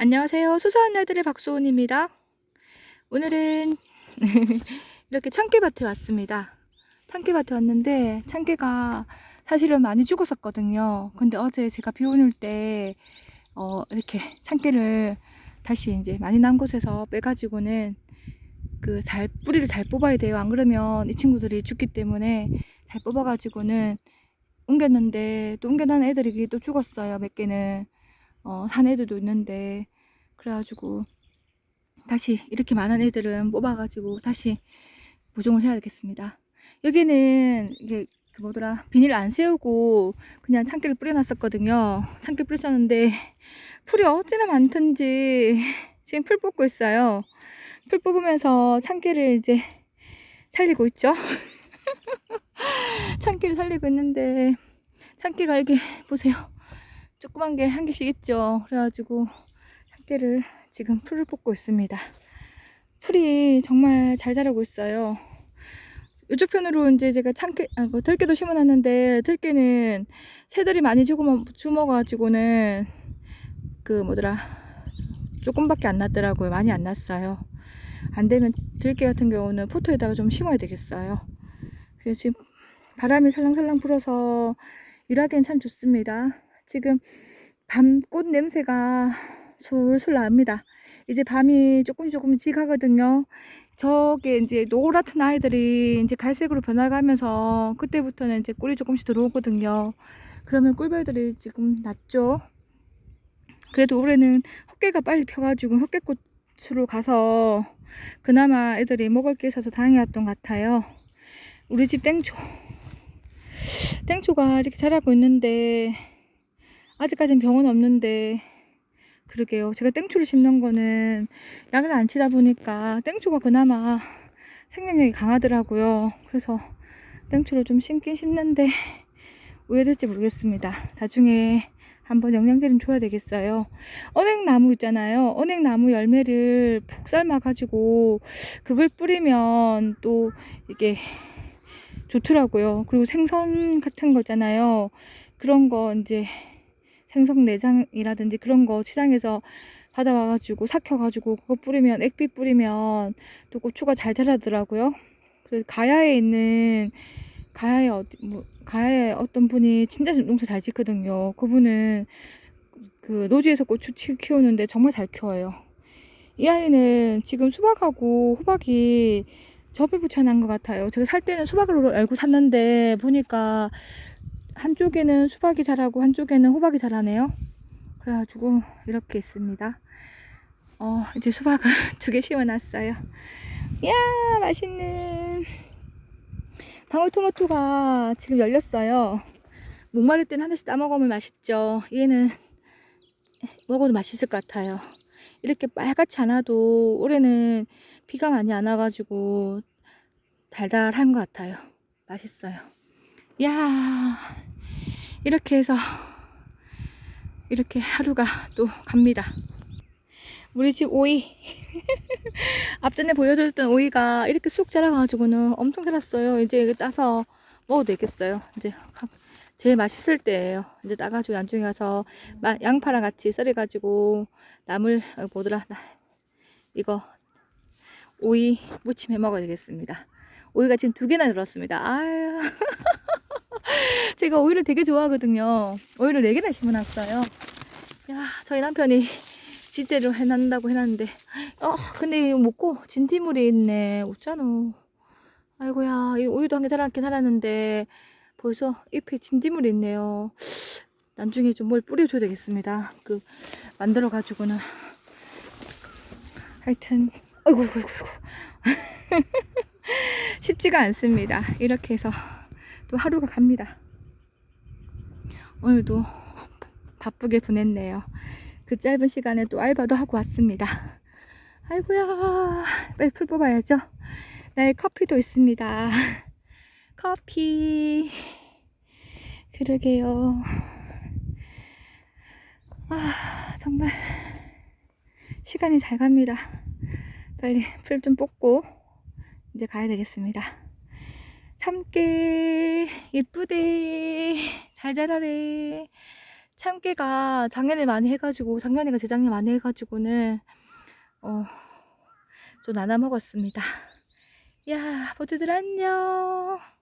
안녕하세요. 수사한 날들의 박소은입니다. 오늘은 이렇게 참깨밭에 왔습니다. 참깨밭에 왔는데 참깨가 사실은 많이 죽었었거든요. 근데 어제 제가 비 오는 때 어, 이렇게 참깨를 다시 이제 많이 난 곳에서 빼가지고는 그 잘 뿌리를 잘 뽑아야 돼요. 안 그러면 이 친구들이 죽기 때문에 잘 뽑아가지고는 옮겼는데 또 옮겨난 애들이 또 죽었어요. 몇 개는. 어, 산 애들도 있는데 그래가지고 다시 이렇게 많은 애들은 뽑아가지고 다시 보종을 해야겠습니다. 여기는 이게 그 뭐더라 비닐 안 세우고 그냥 참깨를 뿌려놨었거든요. 참깨 뿌렸었는데 풀이 어찌나 많던지 지금 풀 뽑고 있어요. 풀 뽑으면서 참깨를 이제 살리고 있죠. 참깨를 살리고 있는데 참깨가 여기 보세요. 조그만 게 한 개씩 있죠. 그래가지고 한 개를 지금 풀을 뽑고 있습니다. 풀이 정말 잘 자라고 있어요. 이쪽 편으로 이제 제가 참깨, 아, 그 들깨도 심어놨는데 들깨는 새들이 많이 죽으면 죽어가지고는 그 뭐더라 조금밖에 안 났더라고요. 많이 안 났어요. 안 되면 들깨 같은 경우는 포토에다가 좀 심어야 되겠어요. 그래서 지금 바람이 살랑살랑 불어서 일하기엔 참 좋습니다. 지금 밤 꽃 냄새가 솔솔 납니다. 이제 밤이 조금 조금 지가거든요. 저게 이제 노랗던 아이들이 이제 갈색으로 변화가면서 그때부터는 이제 꿀이 조금씩 들어오거든요. 그러면 꿀벌들이 지금 났죠. 그래도 올해는 헛개가 빨리 펴가지고 헛개꽃으로 가서 그나마 애들이 먹을 게 있어서 다행이었던 것 같아요. 우리 집 땡초. 땡초가 이렇게 자라고 있는데 아직까진 병은 없는데 그러게요. 제가 땡초를 심는 거는 약을 안 치다 보니까 땡초가 그나마 생명력이 강하더라고요. 그래서 땡초를 좀 심긴 심는데 왜 될지 모르겠습니다. 나중에 한번 영양제는 줘야 되겠어요. 언행나무 있잖아요. 언행나무 열매를 푹 삶아가지고 그걸 뿌리면 또 이게 좋더라고요. 그리고 생선 같은 거잖아요. 그런 거 이제 생선 내장이라든지 그런 거 시장에서 받아와가지고 삭혀가지고 그거 뿌리면 액비 뿌리면 또 고추가 잘 자라더라고요. 그래서 가야에 있는 가야에 어디 뭐 가야에 어떤 분이 진짜 농사 잘 짓거든요. 그분은 그 노지에서 고추 키우는데 정말 잘 키워요. 이 아이는 지금 수박하고 호박이 접을 붙여놓은 것 같아요. 제가 살 때는 수박으로 알고 샀는데 보니까 한쪽에는 수박이 자라고 한쪽에는 호박이 자라네요. 그래가지고 이렇게 있습니다. 어, 이제 수박을 두 개 심어놨어요. 이야, 맛있는 방울토마토가 지금 열렸어요. 목마를 땐 하나씩 따먹으면 맛있죠. 얘는 먹어도 맛있을 것 같아요. 이렇게 빨갛지 않아도 올해는 비가 많이 안 와가지고 달달한 것 같아요. 맛있어요. 야 이렇게 해서 이렇게 하루가 또 갑니다. 우리 집 오이 앞전에 보여드렸던 오이가 이렇게 쑥 자라가지고는 엄청 자랐어요. 이제 이거 따서 먹어도 되겠어요. 이제 제일 맛있을 때예요. 이제 따가지고 나중에 가서 양파랑 같이 썰어가지고 나물 어, 뭐더라 이거 오이 무침 해 먹어야 되겠습니다. 오이가 지금 두 개나 들었습니다. 아유. 제가 오이를 되게 좋아하거든요. 오이를 네 개나 심어놨어요. 야, 저희 남편이 지대로 해놨다고 해놨는데, 어, 근데 이거 먹고 진티물이 있네. 어쩌노. 아이고야, 이 오이도 한 개 자랐긴 자랐는데, 벌써 잎에 진티물이 있네요. 나중에 좀 뭘 뿌려줘야 되겠습니다. 그, 만들어가지고는. 하여튼, 아이고, 아이고, 아이고. 쉽지가 않습니다. 이렇게 해서 또 하루가 갑니다. 오늘도 바쁘게 보냈네요. 그 짧은 시간에 또 알바도 하고 왔습니다. 아이고야, 빨리 풀 뽑아야죠. 네, 커피도 있습니다. 커피. 그러게요. 아, 정말 시간이 잘 갑니다. 빨리 풀 좀 뽑고 이제 가야 되겠습니다. 참깨 예쁘대 잘 자라래 참깨가 작년에 많이 해가지고 작년에가 재작년 많이 해가지고는 어, 좀 나눠 먹었습니다. 야 모두들 안녕.